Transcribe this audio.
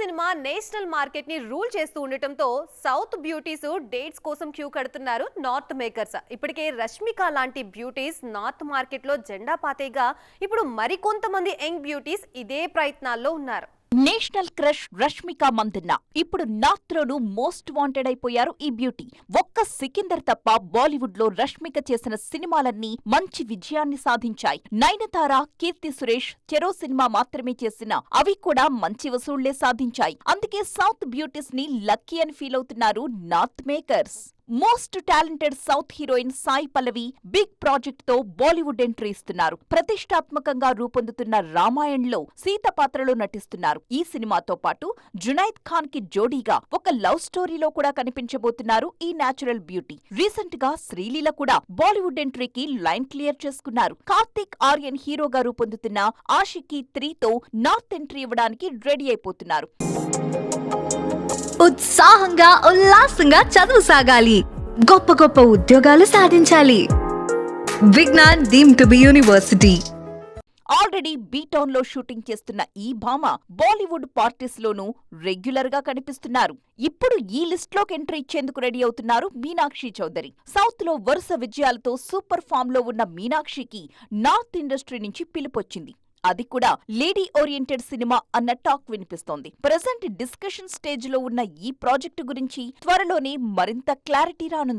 Cinema national మార్కెట్ని rule చేస్తూ ఉండటంతో సౌత్ బ్యూటీస్ డేట్స్ కోసం క్యూ కడుతున్నారు నార్త్ మేకర్స్. ఇప్పటికే రష్మిక లాంటి బ్యూటీస్ నార్త్ మార్కెట్లో జెండా పాతేగా ఇప్పుడు మరికొంతమంది యంగ్ బ్యూటీస్ ఇదే ప్రయత్నాల్లో ఉన్నారు. National crush Rashmika Mandanna. ఇప్పుడు నాత్రోను మోస్ట్ వాంటెడ్ అయిపోయారు ఈ బ్యూటీ. ఒక్క సికిందర్ తప్ప బాలీవుడ్లో రష్మిక చేసిన సినిమాలన్నీ మంచి విజయాన్ని సాధించాయి. నయనతార కీర్తి సురేష్ చెరో సినిమా మాత్రమే చేసిన అవి కూడా మంచి వసూళ్ళే సాధించాయి. అందుకే సౌత్ బ్యూటీస్ని లక్కీ అని ఫీల్ అవుతున్నారు north makers. Most talented south heroine Sai Pallavi big ప్రాజెక్ట్తో Bollywood entry ఇస్తున్నారు. ప్రతిష్టాత్మకంగా రూపొందుతున్న రామాయణ్లో సీత పాత్రలో నటిస్తున్నారు. ఈ సినిమాతో పాటు జునైద్ ఖాన్కి జోడీగా ఒక లవ్ స్టోరీలో కూడా కనిపించబోతున్నారు ఈ నేచురల్ బ్యూటీ. రీసెంట్గా శ్రీలీల కూడా బాలీవుడ్ ఎంట్రీకి లైన్ క్లియర్ చేసుకున్నారు. కార్తిక్ ఆర్యన్ హీరోగా రూపొందుతున్న ఆషికి త్రీతో నార్త్ ఎంట్రీ ఇవ్వడానికి రెడీ అయిపోతున్నారు. ఉత్సాహంగా ఉల్లాసంగా చదువు సాగాలి. గొప్ప గొప్ప ఉద్యోగాలు సాధించాలి. Vignan deemed to be university. Already బీటౌన్లో shooting చేస్తున్న ఈ భామ బాలీవుడ్ పార్టీస్ లోనూ రెగ్యులర్గా కనిపిస్తున్నారు. ఇప్పుడు ఈ లిస్ట్లోకి ఎంట్రీ ఇచ్చేందుకు రెడీ అవుతున్నారు మీనాక్షి చౌదరి. సౌత్లో వరుస విజయాలతో సూపర్ ఫామ్లో ఉన్న మీనాక్షికి నార్త్ ఇండస్ట్రీ నుంచి పిలుపొచ్చింది. అది కూడా లేడీ ఓరియంటెడ్ సినిమా అన్న టాక్ వినిపిస్తోంది. ప్రజెంట్ డిస్కషన్ స్టేజ్లో ఉన్న ఈ ప్రాజెక్టు గురించి త్వరలోనే మరింత క్లారిటీ రానుంది.